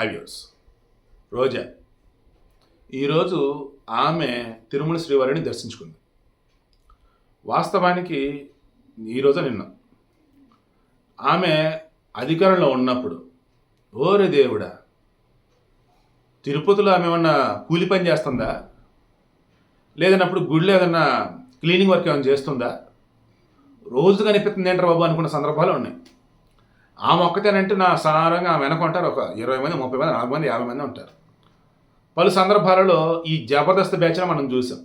హైవ్యూస్ రోజా ఈరోజు ఆమె తిరుమల శ్రీవారిని దర్శించుకుంది. వాస్తవానికి ఈరోజు నిన్న. ఆమె అధికారంలో ఉన్నప్పుడు ఓరే దేవుడా తిరుపతిలో ఆమె ఏమన్నా కూలి పని చేస్తుందా? లేదన్నప్పుడు గుడిలో ఏదన్నా క్లీనింగ్ వర్క్ ఏమైనా చేస్తుందా? రోజు కనిపిస్తుంది ఏంటారు బాబు అనుకున్న సందర్భాలు ఉన్నాయి. ఆమె ఒక్కతేనంటే నా సారంగా ఆమె వెనక ఉంటారు ఒక ఇరవై మంది ముప్పై మంది నాలుగు మంది యాభై మంది ఉంటారు. పలు సందర్భాలలో ఈ జబర్దస్త్ బ్యాచ్ను మనం చూసాం.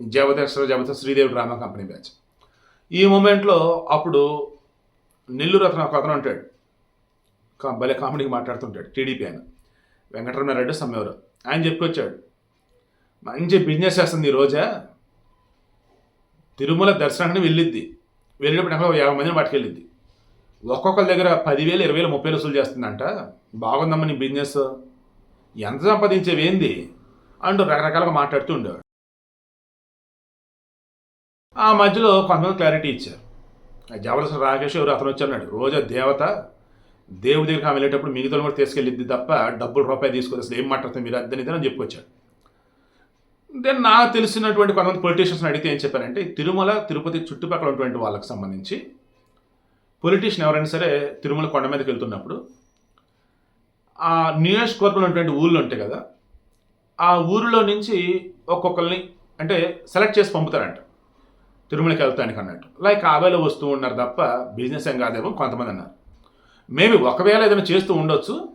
ఈ Jabardasth Jabardasth Sridevi drama company batch. ఈ మూమెంట్లో అప్పుడు నెల్లూరు అతను ఒక అతను ఉంటాడు. భలే కామెడీకి మాట్లాడుతుంటాడు టీడీపీ ఆయన. వెంకటరమణారెడ్డి సమ్మెవరు. ఆయన చెప్పుకొచ్చాడు. మంచి బిజినెస్ చేస్తుంది ఈ రోజా. తిరుమల దర్శనానికి వెళ్ళిద్ది. వెళ్ళినప్పుడు ఒక యాభై మందిని పట్టుకెళ్ళిద్ది. ఒక్కొక్కరి దగ్గర పదివేలు ఇరవై వేలు ముప్పై వేలు వసూలు చేస్తుందంట. బాగుందమ్మా నీ బిజినెస్ ఎంత సంపాదించేవేంది? అంటూ రకరకాలుగా మాట్లాడుతూ ఉండేవాడు. ఆ మధ్యలో కొంతమంది క్లారిటీ ఇచ్చారు. ఆ జబర్దస్త్ రాకేష్ ఎవరు అతను వచ్చాడు రోజా దేవత దేవుడి దగ్గరికి ఆమె వెళ్ళేటప్పుడు మిగతా కూడా తీసుకెళ్ళిద్ది తప్ప డబ్బులు రూపాయి తీసుకొని అసలు ఏం మాట్లాడుతుంది మీరు? అద్దెని అని చెప్పుకొచ్చాడు దెన్ నాకు తెలిసినటువంటి కొంతమంది పొలిటీషియన్స్ అడిగితే ఏం చెప్పారంటే తిరుమల తిరుపతి చుట్టుపక్కల ఉన్నటువంటి వాళ్ళకి సంబంధించి పొలిటీషియన్ ఎవరైనా సరే తిరుమల కొండ మీదకి వెళ్తున్నప్పుడు ఆ నియోజకవర్గంలో ఉన్నటువంటి ఊళ్ళు ఉంటాయి కదా ఆ ఊరిలో నుంచి ఒక్కొక్కరిని అంటే సెలెక్ట్ చేసి పంపుతారంట. తిరుమలకి వెళ్తానికి అన్నట్టు. లైక్ ఆవేలో వస్తూ ఉన్నారు తప్ప బిజినెస్ ఏం కాదేమో కొంతమంది అన్నారు. మేబీ ఒకవేళ ఏదైనా చేస్తూ ఉండొచ్చు.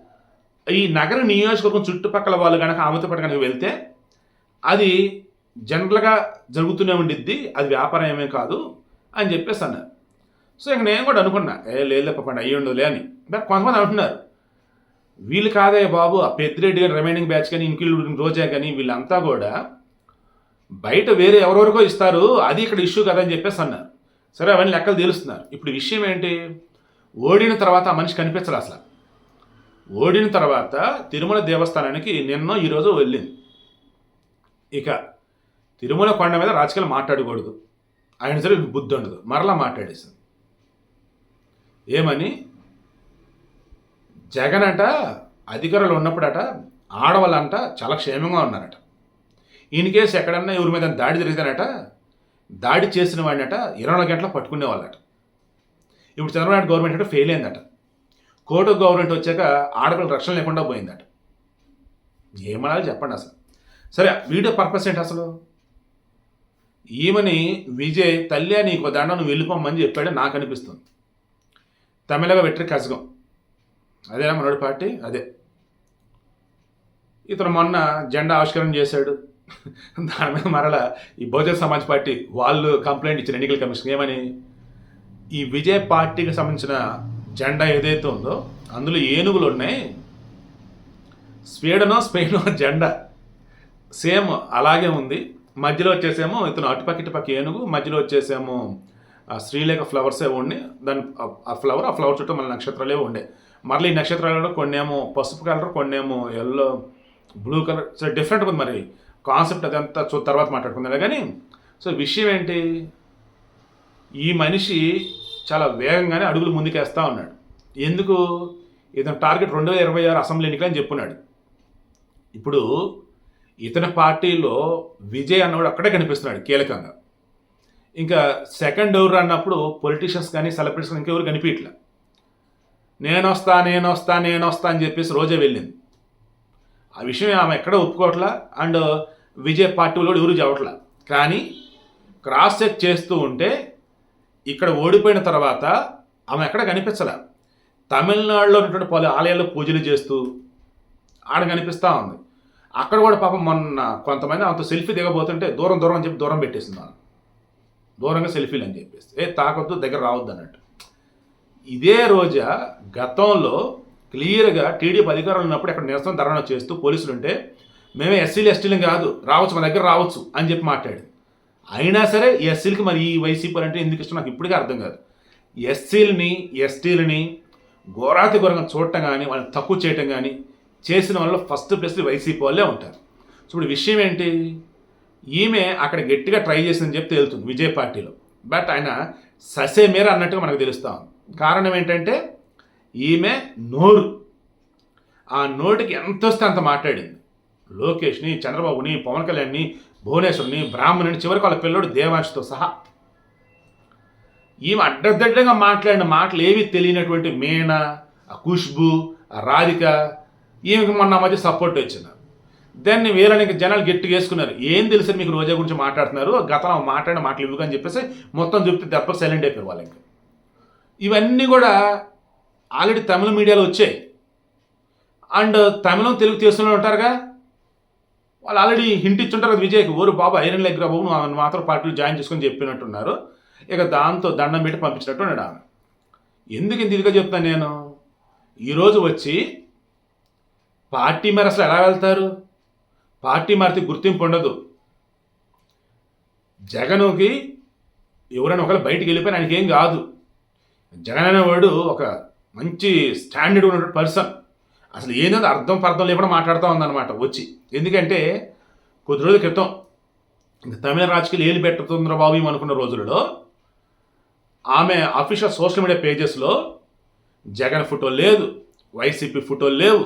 ఈ నగర నియోజకవర్గం చుట్టుపక్కల వాళ్ళు కనుక ఆమెతో పాటు కనుక వెళ్తే అది జనరల్గా జరుగుతూనే ఉండిద్ది అది వ్యాపారం ఏమీ కాదు అని చెప్పేసి అన్నారు. సో ఇంక నేను కూడా అనుకున్నా ఏ లేదు పాపండి అయ్యి ఉండదులే అని. బట్ కొంతమంది అంటున్నారు వీళ్ళు కాదే బాబు ఆ పెద్దిరెడ్డి కానీ రిమైనింగ్ బ్యాచ్ కానీ ఇంక్లూడింగ్ రోజా కానీ వీళ్ళంతా కూడా బయట వేరే ఎవరెవరికో ఇస్తారు అది ఇక్కడ ఇష్యూ కదా అని చెప్పేసి అన్నారు. సరే అవన్నీ లెక్కలు తెలుస్తున్నారు. ఇప్పుడు విషయం ఏంటి? ఓడిన తర్వాత ఆ మనిషి కనిపించదు అసలు. ఓడిన తర్వాత తిరుమల దేవస్థానానికి నిన్న ఈరోజు వెళ్ళింది. ఇక తిరుమల కొండ మీద రాజకీయాలు మాట్లాడకూడదు. ఆయన సరే బుద్ధి ఉండదు. మరలా మాట్లాడేసింది. ఏమని? జగన్ అట అధికారులు ఉన్నప్పుడట ఆడవాళ్ళంట చాలా క్షేమంగా ఉన్నారట. ఇన్ కేసు ఎక్కడన్నా ఎవరి మీద దాడి జరిగితేనట దాడి చేసిన వాడినట ఇరవై నాలుగు గంటలు పట్టుకునేవాళ్ళట. ఇప్పుడు చంద్రబాబు నాయుడు గవర్నమెంట్ అంటే ఫెయిల్ అయిందట. కోర్టు గవర్నమెంట్ వచ్చాక ఆడపిల్ల రక్షణ లేకుండా పోయిందట. ఏమనాలి చెప్పండి అసలు. సరే వీడియో పర్పస్ ఏంటి అసలు? ఈమెని విజయ్ తల్లి నీకు దండం నువ్వు వెళ్ళిపోమని చెప్పాడు నాకు అనిపిస్తుంది. తమిళగా వెట్రి కజగం అదేనా మనోడి పార్టీ? అదే. ఇతను మొన్న జెండా ఆవిష్కరణ చేశాడు. దాని మీద మరలా ఈ బహుజన సమాజ్ పార్టీ వాళ్ళు కంప్లైంట్ ఇచ్చిన ఎన్నికల కమిషన్ ఏమని? ఈ విజయ్ పార్టీకి సంబంధించిన జెండా ఏదైతే ఉందో అందులో ఏనుగులు ఉన్నాయి. స్వీడనో స్పెయినో జెండా సేమ్ అలాగే ఉంది. మధ్యలో వచ్చేసేమో ఇతను అటుపక్క ఇటుపక్క ఏనుగు మధ్యలో వచ్చేసేమో శ్రీలేఖ ఫ్లవర్సే ఉండి దాని ఆ- ఫ్లవర్ ఆ ఫ్లవర్ చుట్టూ మళ్ళీ నక్షత్రాలే ఉండే. మళ్ళీ ఈ నక్షత్రాలలో కొన్నేమో పసుపు కలర్ కొన్నేమో yellow blue colour. So different ఉంది మరి. కాన్సెప్ట్ అదంతా చూ తర్వాత మాట్లాడుకుందా. కానీ సో విషయం ఏంటి? ఈ మనిషి చాలా వేగంగానే అడుగులు ముందుకేస్తా ఉన్నాడు. ఎందుకు? ఇతను టార్గెట్ రెండు వేల ఇరవై ఆరు అసెంబ్లీ ఎన్నికలని చెప్పున్నాడు. ఇప్పుడు ఇతని పార్టీలో విజయ్ అన్నవాడు అక్కడే కనిపిస్తున్నాడు కీలకంగా. ఇంకా సెకండ్ ఎవరు అన్నప్పుడు పొలిటీషియన్స్ కానీ సెలబ్రిటీస్ కానీ ఇంకెవరు కనిపించట్లే. నేను వస్తా నేను వస్తా నేను వస్తా అని చెప్పేసి రోజే వెళ్ళింది. ఆ విషయం ఆమె ఎక్కడ ఒప్పుకోవట్లా? అండ్ విజయ్ పార్టీలో ఎవరు చెప్పట్లా కానీ క్రాస్ చెక్ చేస్తూ ఉంటే ఇక్కడ ఓడిపోయిన తర్వాత ఆమె ఎక్కడ కనిపించలే. తమిళనాడులో ఉన్నటువంటి పలు ఆలయాల్లో పూజలు చేస్తూ ఆడ కనిపిస్తూ ఉంది. అక్కడ కూడా పాపం మొన్న కొంతమంది ఆమెతో సెల్ఫీ దిగబోతుంటే దూరం దూరం అని చెప్పి దూరం పెట్టేసింది దూరంగా సెల్ఫీలు అని చెప్పేసి. ఏ తాకొద్దు దగ్గర రావద్దు అన్నట్టు. ఇదే రోజా గతంలో క్లియర్గా టీడీపీ అధికారులు ఉన్నప్పుడు అక్కడ నిరసన ధర్నా చేస్తూ పోలీసులు ఉంటే మేమే ఎస్సీలు ఎస్టీలు కాదు రావచ్చు మా దగ్గర రావచ్చు అని చెప్పి మాట్లాడు అయినా సరే ఎస్సీలకి మరి ఈ వైసీపీ అంటే ఎందుకు ఇష్టం? నాకు ఇప్పటికీ అర్థం కాదు. ఎస్సీలని ఎస్టీలని ఘోరాతి ఘోరంగా చూడటం కానీ వాళ్ళని తక్కువ చేయటం కానీ చేసిన వాళ్ళు ఫస్ట్ ప్లేస్లో వైసీపీ వాళ్ళే ఉంటారు. సో ఇప్పుడు విషయం ఏంటి? ఈమె అక్కడ గట్టిగా ట్రై చేసిందని చెప్పి తేలుతుంది విజయ్ పార్టీలో. బట్ ఆయన ససేమేర అన్నట్టుగా మనకు తెలుస్తా కారణం ఏంటంటే ఈమె నోరు. ఆ నోటికి ఎంత వస్తే అంత మాట్లాడింది. లోకేష్ని చంద్రబాబుని పవన్ కళ్యాణ్ని భువనేశ్వర్ని బ్రాహ్మణుని చివరికి వాళ్ళ పిల్లోడు దేవాంశతో సహా. ఈమె అడ్డదిడ్డంగా మాట్లాడిన మాటలు ఏవి తెలియనటువంటి మీన ఆ ఖుష్బు ఆ రాధిక ఈమెకి మొన్న మధ్య సపోర్ట్ వచ్చింది. దాన్ని వీళ్ళని జనాలు గట్టిగా వేసుకున్నారు. ఏం తెలుసు మీకు రోజా గురించి మాట్లాడుతున్నారు? గతంలో మాట్లాడిన మాటలు ఇవ్వు అని చెప్పేసి మొత్తం చెప్తే దెబ్బకు సైలెంట్ అయిపోయారు వాళ్ళకి. ఇవన్నీ కూడా ఆల్రెడీ తమిళ మీడియాలో వచ్చాయి. అండ్ తమిళం తెలుగు చేస్తూనే ఉంటారుగా? వాళ్ళు ఆల్రెడీ హింట్ ఇచ్చుంటారు కదా విజయ్కి ఓరు బాబు ఐరన్ లెగ్ బాబు నువ్వు మాత్రం పార్టీలు జాయిన్ చేసుకొని చెప్పినట్టున్నారు. ఇక దాంతో దండం పెట్టి పంపించినట్టు ఉన్నాడు ఆమె. ఎందుకు ఇంత ఇదిగా చెప్తాను నేను? ఈరోజు వచ్చి పార్టీ మరి అసలు ఎలా వెళ్తారు? పార్టీ మారితే గుర్తింపు ఉండదు. జగన్కి ఎవరైనా ఒకరు బయటికి వెళ్ళిపోయిన ఆయనకి ఏం కాదు. జగన్ అనేవాడు ఒక మంచి స్టాండర్డ్ ఉన్నటువంటి పర్సన్. అసలు ఏందో అర్థం పర్థం లేకుండా మాట్లాడుతూ ఉందన్నమాట వచ్చి. ఎందుకంటే కొద్ది రోజుల క్రితం ఇంక తమిళ రాజకీయాలు ఏలు పెట్టుతుందిరా బాబు ఏమో అనుకున్న రోజులలో ఆమె అఫీషియల్ సోషల్ మీడియా పేజెస్లో జగన్ ఫోటో లేదు వైసీపీ ఫోటోలు లేవు.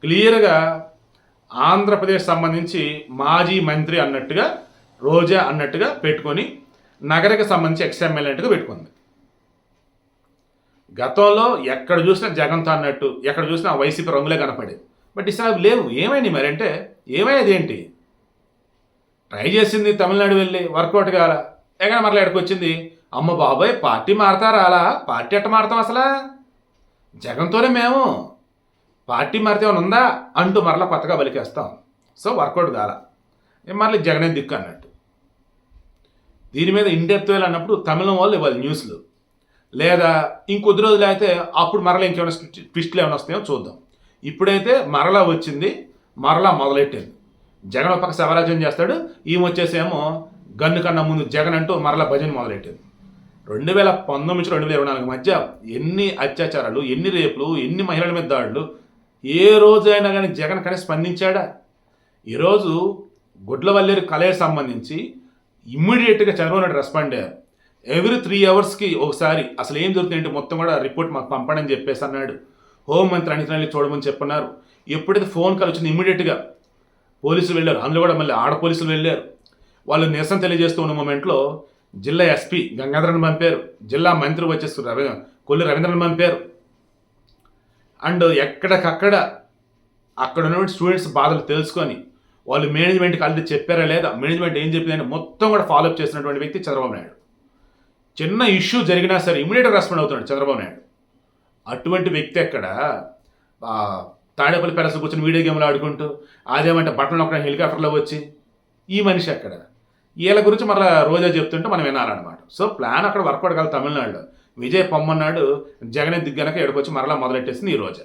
క్లియర్గా ఆంధ్రప్రదేశ్ సంబంధించి మాజీ మంత్రి అన్నట్టుగా రోజా అన్నట్టుగా పెట్టుకొని నగరకి సంబంధించి ఎక్స్ఎంఎల్ అన్నట్టుగా పెట్టుకుంది. గతంలో ఎక్కడ చూసినా జగన్తో అన్నట్టు ఎక్కడ చూసినా ఆ వైసీపీ రంగులే కనపడేది. బట్ ఈసారి లేవు. ఏమైంది మరంటే అంటే ఏంటి? ట్రై చేసింది తమిళనాడు వెళ్ళి వర్కౌట్ కాల. ఎక్కడ మరలా ఎక్కడికి వచ్చింది? అమ్మ బాబాయ్ పార్టీ మారతారా అలా? పార్టీ ఎట్ట మారతాం అసలా? జగన్తోనే మేము. పార్టీ మారితే ఏమైనా ఉందా? అంటూ మరలా కొత్తగా బలికేస్తాం. సో వర్కౌట్ కాల. మరలా జగనే దిక్కు అన్నట్టు. దీని మీద ఇండెప్త్ అన్నప్పుడు తమిళం వాళ్ళు ఇవ్వాలి న్యూస్లు. లేదా ఇంకొద్ది రోజులు అయితే అప్పుడు మరలా ఇంకేమైనా ట్విస్ట్లు ఏమైనా వస్తాయో చూద్దాం. ఇప్పుడైతే మరలా వచ్చింది మరలా మొదలెట్టింది. జగన్ ఒక పక్క శవరాజ్యం చేస్తాడు ఈమె వచ్చేసేమో గన్ను కన్నా ముందు జగన్ అంటూ మరలా భజన మొదలెట్టింది. రెండు వేల పంతొమ్మిది నుంచి రెండు వేల ఇరవై నాలుగు మధ్య ఎన్ని అత్యాచారాలు ఎన్ని రేపులు ఎన్ని మహిళల మీద దాడులు ఏ రోజైనా కానీ జగన్ కానీ స్పందించాడా? ఈరోజు గుడ్లవల్లేరు కలయకు సంబంధించి ఇమ్మీడియట్గా చంద్రబాబు నాయుడు రెస్పాండ్ అయ్యారు. ఎవ్రీ త్రీ అవర్స్కి ఒకసారి అసలు ఏం జరుగుతుందంటే మొత్తం కూడా రిపోర్ట్ మాకు పంపడం అని చెప్పేసి అన్నాడు. హోంమంత్రి అనితనాన్ని చూడమని చెప్పన్నారు. ఎప్పుడైతే ఫోన్ కాల్ వచ్చింది ఇమ్మీడియట్గా పోలీసులు వెళ్ళారు. అందులో కూడా మళ్ళీ ఆడ పోలీసులు వెళ్ళారు. వాళ్ళు నిరసన తెలియజేస్తూ ఉన్న మూమెంట్లో జిల్లా ఎస్పీ గంగాధరన్ పంపారు. జిల్లా మంత్రి వచ్చేసి రవి కొల్లి రవీంద్రన్ పంపారు. అండ్ ఎక్కడికక్కడ అక్కడ ఉన్నటువంటి స్టూడెంట్స్ బాధలు తెలుసుకొని వాళ్ళు మేనేజ్మెంట్కి ఆల్రెడీ చెప్పారా లేదా? మేనేజ్మెంట్ ఏం చెప్పిందని మొత్తం కూడా ఫాలోఅప్ చేసినటువంటి వ్యక్తి చంద్రబాబు నాయుడు. చిన్న ఇష్యూ జరిగినా సరే ఇమీడియట్గా రెస్పాండ్ అవుతున్నాడు చంద్రబాబు నాయుడు. అటువంటి వ్యక్తి ఎక్కడ? తాడేపల్లి ప్యాలెస్ కూర్చొని వీడియో గేమ్లు ఆడుకుంటూ అదేమంటే బట్టలు ఒక హెలికాప్టర్లో వచ్చి ఈ మనిషి అక్కడ వీళ్ళ గురించి మళ్ళీ రోజా చెప్తుంటే మనం వినాలన్నమాట. సో ప్లాన్ అక్కడ వర్కౌట్ కాదు తమిళనాడులో. విజయ్ పొమ్మన్నాడు జగన్ దిగ్గనక ఎడుకొచ్చి మరలా మొదలెట్టేసింది ఈ రోజు.